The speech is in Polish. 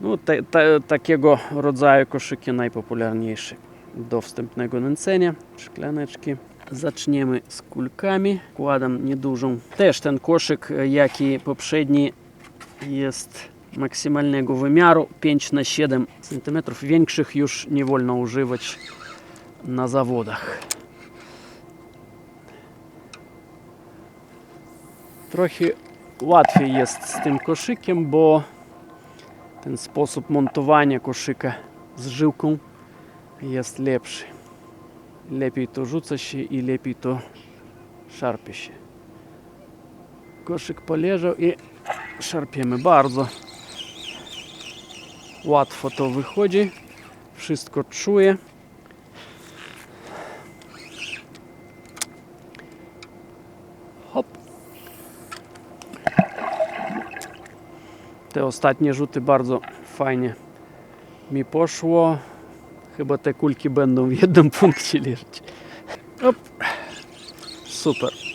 No, takiego rodzaju koszyki najpopularniejsze do wstępnego nęcenia. Szklaneczki. Zaczniemy z kulkami. Kładam niedużą. Też ten koszyk, jak i poprzedni, jest maksymalnego wymiaru 5 na 7 cm. Większych już nie wolno używać na zawodach. Trochę łatwiej jest z tym koszykiem, bo ten sposób montowania koszyka z żyłką jest lepszy. Lepiej to rzuca się i lepiej to szarpie się. Koszyk poleżał i szarpiemy bardzo. Łatwo to wychodzi. Wszystko czuję. Hop. Te ostatnie rzuty bardzo fajnie mi poszło. Chyba te kulki będą w jednym punkcie leżeć. Op. Super.